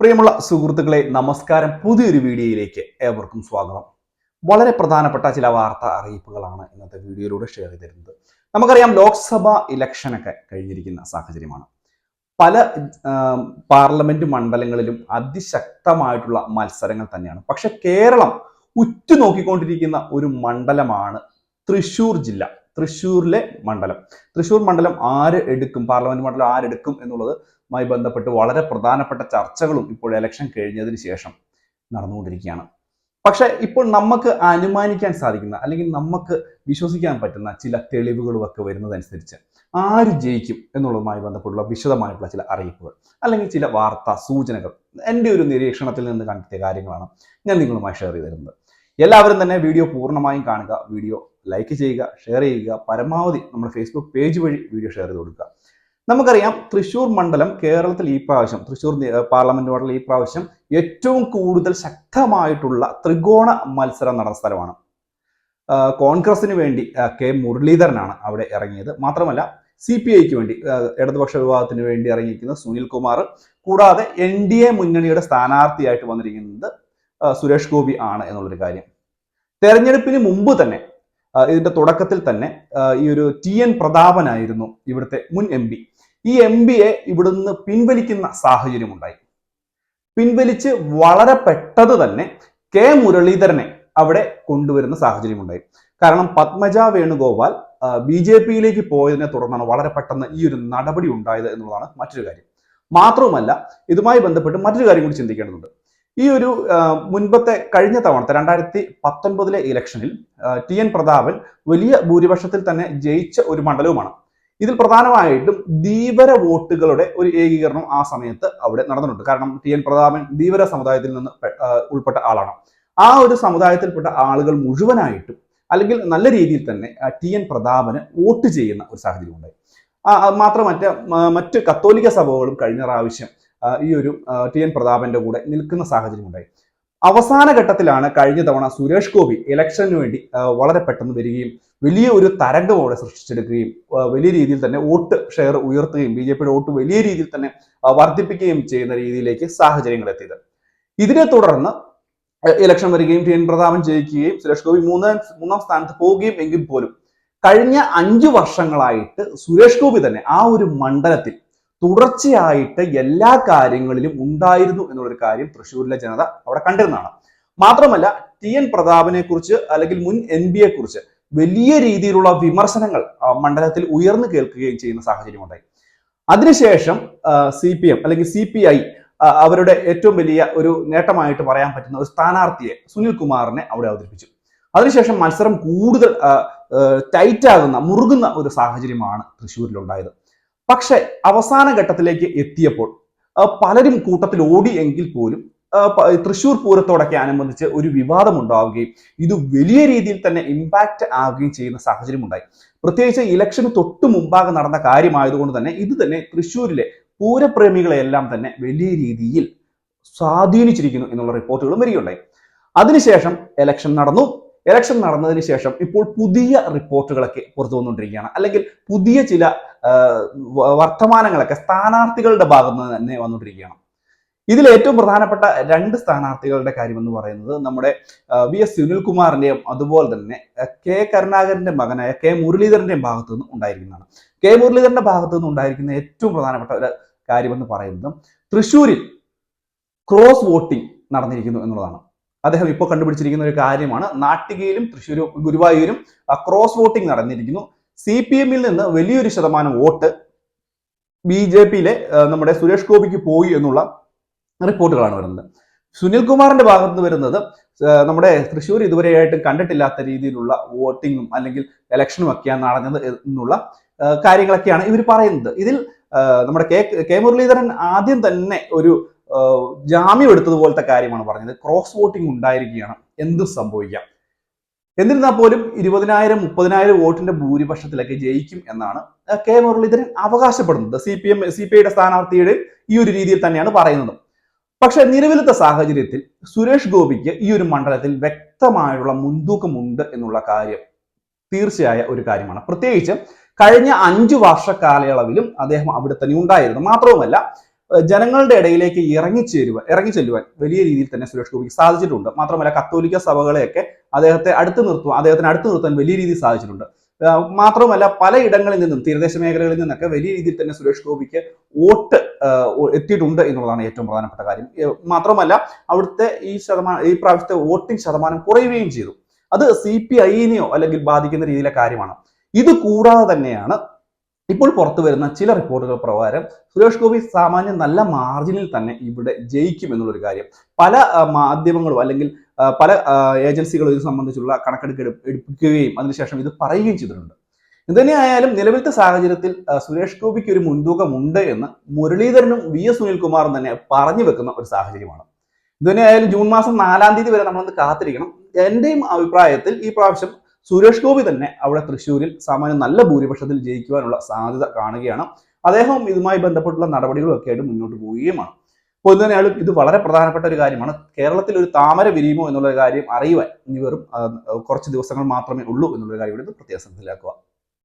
പ്രിയമുള്ള സുഹൃത്തുക്കളെ നമസ്കാരം. പുതിയൊരു വീഡിയോയിലേക്ക് ഏവർക്കും സ്വാഗതം. വളരെ പ്രധാനപ്പെട്ട ചില വാർത്താ അറിയിപ്പുകളാണ് ഇന്നത്തെ വീഡിയോയിലൂടെ ഷെയർ ചെയ്തിരുന്നത്. നമുക്കറിയാം ലോക്സഭാ ഇലക്ഷനൊക്കെ കഴിഞ്ഞിരിക്കുന്ന സാഹചര്യമാണ്. പല പാർലമെന്റ് മണ്ഡലങ്ങളിലും അതിശക്തമായിട്ടുള്ള മത്സരങ്ങൾ തന്നെയാണ്. പക്ഷെ കേരളം ഉറ്റുനോക്കിക്കൊണ്ടിരിക്കുന്ന ഒരു മണ്ഡലമാണ് തൃശൂർ ജില്ല. തൃശ്ശൂരിലെ മണ്ഡലം. തൃശ്ശൂർ മണ്ഡലം ആര് എടുക്കും? പാർലമെന്റ് മണ്ഡലം ആരെടുക്കും എന്നുള്ളതുമായി ബന്ധപ്പെട്ട് വളരെ പ്രധാനപ്പെട്ട ചർച്ചകളും ഇപ്പോൾ ഇലക്ഷൻ കഴിഞ്ഞതിന് ശേഷം നടന്നുകൊണ്ടിരിക്കുകയാണ്. പക്ഷെ ഇപ്പോൾ നമുക്ക് അനുമാനിക്കാൻ സാധിക്കുന്ന അല്ലെങ്കിൽ നമുക്ക് വിശ്വസിക്കാൻ പറ്റുന്ന ചില തെളിവുകളും ഒക്കെ വരുന്നതനുസരിച്ച് ആര് ജയിക്കും എന്നുള്ളതുമായി ബന്ധപ്പെട്ടുള്ള വിശദമായിട്ടുള്ള ചില അറിയിപ്പുകൾ അല്ലെങ്കിൽ ചില വാർത്താ സൂചനകൾ എന്റെ ഒരു നിരീക്ഷണത്തിൽ നിന്ന് കണ്ടെത്തിയ കാര്യങ്ങളാണ് ഞാൻ നിങ്ങളുമായി ഷെയർ ചെയ്തിരുന്നത്. എല്ലാവരും തന്നെ വീഡിയോ പൂർണമായും കാണുക വീഡിയോ ലൈക്ക് ചെയ്യുക ഷെയർ ചെയ്യുക പരമാവധി നമ്മുടെ ഫേസ്ബുക്ക് പേജ് വഴി വീഡിയോ ഷെയർ ചെയ്ത് കൊടുക്കുക. നമുക്കറിയാം തൃശ്ശൂർ മണ്ഡലം കേരളത്തിൽ ഈ പ്രാവശ്യം തൃശ്ശൂർ പാർലമെന്റ് മണ്ഡലം ഈ പ്രാവശ്യം ഏറ്റവും കൂടുതൽ ശക്തമായിട്ടുള്ള ത്രികോണ മത്സരം നടന്ന സ്ഥലമാണ്. കോൺഗ്രസിന് വേണ്ടി കെ മുരളീധരനാണ് അവിടെ ഇറങ്ങിയത്. മാത്രമല്ല സി പി ഐക്ക് വേണ്ടി ഇടതുപക്ഷ വിഭാഗത്തിന് വേണ്ടി ഇറങ്ങിയിരിക്കുന്ന സുനിൽ കുമാർ കൂടാതെ എൻ ഡി എ മുന്നണിയുടെ സ്ഥാനാർത്ഥിയായിട്ട് വന്നിരിക്കുന്നത് സുരേഷ് ഗോപി ആണ് എന്നുള്ളൊരു കാര്യം. തെരഞ്ഞെടുപ്പിന് മുമ്പ് തന്നെ ഇതിന്റെ തുടക്കത്തിൽ തന്നെ ഈ ഒരു ടി എൻ പ്രതാപനായിരുന്നു ഇവിടുത്തെ മുൻ എം പി. ഈ എം പിയെ ഇവിടുന്ന് പിൻവലിക്കുന്ന സാഹചര്യമുണ്ടായി പിൻവലിച്ച് വളരെ പെട്ടത് തന്നെ കെ മുരളീധരനെ അവിടെ കൊണ്ടുവരുന്ന സാഹചര്യമുണ്ടായി കാരണം പത്മജ വേണുഗോപാൽ ബി ജെ പിയിലേക്ക് പോയതിനെ തുടർന്നാണ് വളരെ പെട്ടെന്ന് ഈ ഒരു നടപടി ഉണ്ടായത് എന്നുള്ളതാണ് മറ്റൊരു കാര്യം. മാത്രവുമല്ല ഇതുമായി ബന്ധപ്പെട്ട് മറ്റൊരു കാര്യം കൂടി ചിന്തിക്കേണ്ടതുണ്ട്. ഈ ഒരു മുൻപത്തെ കഴിഞ്ഞ തവണത്തെ രണ്ടായിരത്തി പത്തൊൻപതിലെ ഇലക്ഷനിൽ ടി എൻ പ്രതാപൻ വലിയ ഭൂരിപക്ഷത്തിൽ തന്നെ ജയിച്ച ഒരു മണ്ഡലവുമാണ്. ഇതിൽ പ്രധാനമായിട്ടും ധീവര വോട്ടുകളുടെ ഒരു ഏകീകരണം ആ സമയത്ത് അവിടെ നടന്നിട്ടുണ്ട്. കാരണം ടി എൻ പ്രതാപൻ ധീവര സമുദായത്തിൽ നിന്ന് ഉൾപ്പെട്ട ആളാണ്. ആ ഒരു സമുദായത്തിൽപ്പെട്ട ആളുകൾ മുഴുവനായിട്ടും അല്ലെങ്കിൽ നല്ല രീതിയിൽ തന്നെ ടി എൻ പ്രതാപന് വോട്ട് ചെയ്യുന്ന ഒരു സാഹചര്യം ഉണ്ടായി ആ, ആ, മാത്രമറ്റ മ- മറ്റ് കത്തോലിക്ക സഭകളും കഴിഞ്ഞ പ്രാവശ്യം ഈ ഒരു ടി എൻ പ്രതാപന്റെ കൂടെ നിൽക്കുന്ന സാഹചര്യം ഉണ്ടായി. അവസാന ഘട്ടത്തിലാണ് കഴിഞ്ഞ തവണ സുരേഷ് ഗോപി ഇലക്ഷന് വേണ്ടി വളരെ പെട്ടെന്ന് വരികയും വലിയ ഒരു തരംഗം അവിടെ സൃഷ്ടിച്ചെടുക്കുകയും വലിയ രീതിയിൽ തന്നെ വോട്ട് ഷെയർ ഉയർത്തുകയും ബി ജെ പിയുടെ വോട്ട് വലിയ രീതിയിൽ തന്നെ വർദ്ധിപ്പിക്കുകയും ചെയ്യുന്ന രീതിയിലേക്ക് സാഹചര്യങ്ങൾ എത്തിയത്. ഇതിനെ തുടർന്ന് ഇലക്ഷൻ വരികയും ടി എൻ പ്രതാപൻ ജയിക്കുകയും സുരേഷ് ഗോപി മൂന്നാം മൂന്നാം സ്ഥാനത്ത് പോവുകയും എങ്കിൽ പോലും കഴിഞ്ഞ അഞ്ചു വർഷങ്ങളായിട്ട് സുരേഷ് ഗോപി തന്നെ ആ ഒരു മണ്ഡലത്തിൽ തുടർച്ചയായിട്ട് എല്ലാ കാര്യങ്ങളിലും ഉണ്ടായിരുന്നു എന്നുള്ളൊരു കാര്യം തൃശ്ശൂരിലെ ജനത അവിടെ കണ്ടിരുന്നതാണ്. മാത്രമല്ല ടി എൻ പ്രതാപനെ കുറിച്ച് അല്ലെങ്കിൽ മുൻ എം എ കുറിച്ച് വലിയ രീതിയിലുള്ള വിമർശനങ്ങൾ മണ്ഡലത്തിൽ ഉയർന്നു കേൾക്കുകയും ചെയ്യുന്ന സാഹചര്യമുണ്ടായി അതിനുശേഷം സി പി എം അല്ലെങ്കിൽ സി പി ഐ അവരുടെ ഏറ്റവും വലിയ ഒരു നേട്ടമായിട്ട് പറയാൻ പറ്റുന്ന ഒരു സ്ഥാനാർത്ഥിയെ സുനിൽ കുമാറിനെ അവിടെ അവതരിപ്പിച്ചു. അതിനുശേഷം മത്സരം കൂടുതൽ ടൈറ്റ് ആകുന്ന മുറുകുന്ന ഒരു സാഹചര്യമാണ് തൃശ്ശൂരിലുണ്ടായത്. പക്ഷെ അവസാന ഘട്ടത്തിലേക്ക് എത്തിയപ്പോൾ പലരും കൂട്ടത്തിൽ ഓടി എങ്കിൽ പോലും തൃശൂർ പൂരത്തോടൊക്കെ അനുബന്ധിച്ച് ഒരു വിവാദം ഉണ്ടാവുകയും ഇത് വലിയ രീതിയിൽ തന്നെ ഇമ്പാക്റ്റ് ആവുകയും ചെയ്യുന്ന സാഹചര്യം ഉണ്ടായി. പ്രത്യേകിച്ച് ഇലക്ഷന് തൊട്ടു മുമ്പാകെ നടന്ന കാര്യമായതുകൊണ്ട് തന്നെ ഇത് തന്നെ തൃശ്ശൂരിലെ പൂരപ്രേമികളെയെല്ലാം തന്നെ വലിയ രീതിയിൽ സ്വാധീനിച്ചിരിക്കുന്നു എന്നുള്ള റിപ്പോർട്ടുകളും വരികയുണ്ടായി. അതിനുശേഷം ഇലക്ഷൻ നടന്നു. ഇലക്ഷൻ നടന്നതിന് ശേഷം ഇപ്പോൾ പുതിയ റിപ്പോർട്ടുകളൊക്കെ പുറത്തു വന്നുകൊണ്ടിരിക്കുകയാണ്. അല്ലെങ്കിൽ പുതിയ ചില വർത്തമാനങ്ങളൊക്കെ സ്ഥാനാർത്ഥികളുടെ ഭാഗത്ത് നിന്ന് തന്നെ വന്നുകൊണ്ടിരിക്കുകയാണ്. ഇതിൽ ഏറ്റവും പ്രധാനപ്പെട്ട രണ്ട് സ്ഥാനാർത്ഥികളുടെ കാര്യം എന്ന് പറയുന്നത് നമ്മുടെ വി എസ് സുനിൽകുമാറിന്റെയും അതുപോലെ തന്നെ കെ കരുണാകരന്റെ മകനായ കെ മുരളീധരന്റെയും ഭാഗത്തു നിന്ന് ഉണ്ടായിരിക്കുന്നതാണ്. കെ മുരളീധരന്റെ ഭാഗത്തു നിന്ന് ഉണ്ടായിരിക്കുന്ന ഏറ്റവും പ്രധാനപ്പെട്ട ഒരു കാര്യമെന്ന് പറയുന്നത് തൃശ്ശൂരിൽ ക്രോസ് വോട്ടിംഗ് നടന്നിരിക്കുന്നു എന്നുള്ളതാണ്. അദ്ദേഹം ഇപ്പോൾ കണ്ടുപിടിച്ചിരിക്കുന്ന ഒരു കാര്യമാണ്. നാട്ടികയിലും തൃശ്ശൂരും ഗുരുവായൂരും ക്രോസ് വോട്ടിംഗ് നടന്നിരിക്കുന്നു. സി പി എമ്മിൽ നിന്ന് വലിയൊരു ശതമാനം വോട്ട് ബി ജെ പിയിലെ നമ്മുടെ സുരേഷ് ഗോപിക്ക് പോയി എന്നുള്ള റിപ്പോർട്ടുകളാണ് വരുന്നത്. സുനിൽ കുമാറിന്റെ ഭാഗത്ത് നിന്ന് വരുന്നത് നമ്മുടെ തൃശ്ശൂർ ഇതുവരെയായിട്ടും കണ്ടിട്ടില്ലാത്ത രീതിയിലുള്ള വോട്ടിങ്ങും അല്ലെങ്കിൽ ഇലക്ഷനും ഒക്കെയാണ് നടന്നത് എന്നുള്ള കാര്യങ്ങളൊക്കെയാണ് ഇവർ പറയുന്നത്. ഇതിൽ നമ്മുടെ കെ കെ മുരളീധരൻ ആദ്യം തന്നെ ഒരു ജാമ്യം എടുത്തതുപോലത്തെ കാര്യമാണ് പറഞ്ഞത്. ക്രോസ് വോട്ടിംഗ് ഉണ്ടായിരിക്കുകയാണ്. എന്തും സംഭവിക്കാം. എന്നിരുന്നാൽ പോലും ഇരുപതിനായിരം മുപ്പതിനായിരം വോട്ടിന്റെ ഭൂരിപക്ഷത്തിലൊക്കെ ജയിക്കും എന്നാണ് കെ മുരളീധരൻ അവകാശപ്പെടുന്നത്. C P M C P ഐയുടെ സ്ഥാനാർത്ഥിയുടെ ഈ ഒരു രീതിയിൽ തന്നെയാണ് പറയുന്നത്. പക്ഷെ നിലവിലത്തെ സാഹചര്യത്തിൽ സുരേഷ് ഗോപിക്ക് ഈ ഒരു മണ്ഡലത്തിൽ വ്യക്തമായുള്ള മുൻതൂക്കമുണ്ട് എന്നുള്ള കാര്യം തീർച്ചയായ ഒരു കാര്യമാണ്. പ്രത്യേകിച്ച് കഴിഞ്ഞ അഞ്ചു വർഷ കാലയളവിലും അദ്ദേഹം അവിടെ തന്നെ ഉണ്ടായിരുന്നു. മാത്രവുമല്ല ജനങ്ങളുടെ ഇടയിലേക്ക് ഇറങ്ങി ചേരുവാൻ ഇറങ്ങി ഇറങ്ങിച്ചെല്ലുവാൻ വലിയ രീതിയിൽ തന്നെ സുരേഷ് ഗോപിക്ക് സാധിച്ചിട്ടുണ്ട്. മാത്രമല്ല കത്തോലിക്ക സഭകളെയൊക്കെ അദ്ദേഹത്തെ അടുത്ത് നിർത്തുവാൻ അദ്ദേഹത്തിന് അടുത്ത് നിർത്താൻ വലിയ രീതിയിൽ സാധിച്ചിട്ടുണ്ട്. മാത്രമല്ല പല ഇടങ്ങളിൽ നിന്നും തീരദേശ മേഖലകളിൽ നിന്നൊക്കെ വലിയ രീതിയിൽ തന്നെ സുരേഷ് ഗോപിക്ക് വോട്ട് എത്തിയിട്ടുണ്ട് എന്നുള്ളതാണ് ഏറ്റവും പ്രധാനപ്പെട്ട കാര്യം. മാത്രമല്ല അവിടുത്തെ ഈ ശതമാനം ഈ പ്രാവശ്യത്തെ വോട്ടിംഗ് ശതമാനം കുറയുകയും ചെയ്തു. അത് സി പി ഐനെയോ അല്ലെങ്കിൽ ബാധിക്കുന്ന രീതിയിലെ കാര്യമാണ്. ഇത് കൂടാതെ തന്നെയാണ് ഇപ്പോൾ പുറത്തു വരുന്ന ചില റിപ്പോർട്ടുകൾ പ്രകാരം സുരേഷ് ഗോപി സാമാന്യം നല്ല മാർജിനിൽ തന്നെ ഇവിടെ ജയിക്കും എന്നുള്ളൊരു കാര്യം. പല മാധ്യമങ്ങളും അല്ലെങ്കിൽ പല ഏജൻസികളും ഇത് സംബന്ധിച്ചുള്ള കണക്കെടുക്ക് എടുപ്പിക്കുകയും അതിനുശേഷം ഇത് പറയുകയും ചെയ്തിട്ടുണ്ട്. ഇതുതന്നെയായാലും നിലവിലത്തെ സാഹചര്യത്തിൽ സുരേഷ് ഗോപിക്ക് ഒരു മുൻതൂക്കമുണ്ട് എന്ന് മുരളീധരനും വി എസ് സുനിൽകുമാറും തന്നെ പറഞ്ഞു വെക്കുന്ന ഒരു സാഹചര്യമാണ്. ഇതുതന്നെയായാലും ജൂൺ മാസം നാലാം തീയതി വരെ നമ്മളൊന്ന് കാത്തിരിക്കണം. എന്റെയും അഭിപ്രായത്തിൽ ഈ പ്രാവശ്യം സുരേഷ് ഗോപി തന്നെ അവിടെ തൃശ്ശൂരിൽ സാമാന്യം നല്ല ഭൂരിപക്ഷത്തിൽ ജയിക്കുവാനുള്ള സാധ്യത കാണുകയാണ്. അദ്ദേഹം ഇതുമായി ബന്ധപ്പെട്ടുള്ള നടപടികളും ഒക്കെ ആയിട്ട് മുന്നോട്ട് പോവുകയുമാണ്. അപ്പോൾ ഇതുതന്നെയാലും ഇത് വളരെ പ്രധാനപ്പെട്ട ഒരു കാര്യമാണ്. കേരളത്തിൽ ഒരു താമര വിരിയുമോ എന്നുള്ള കാര്യം അറിയുവാൻ ഇനി വെറും കുറച്ച് ദിവസങ്ങൾ മാത്രമേ ഉള്ളൂ എന്നുള്ള കാര്യം ഇവിടെ പ്രത്യേകം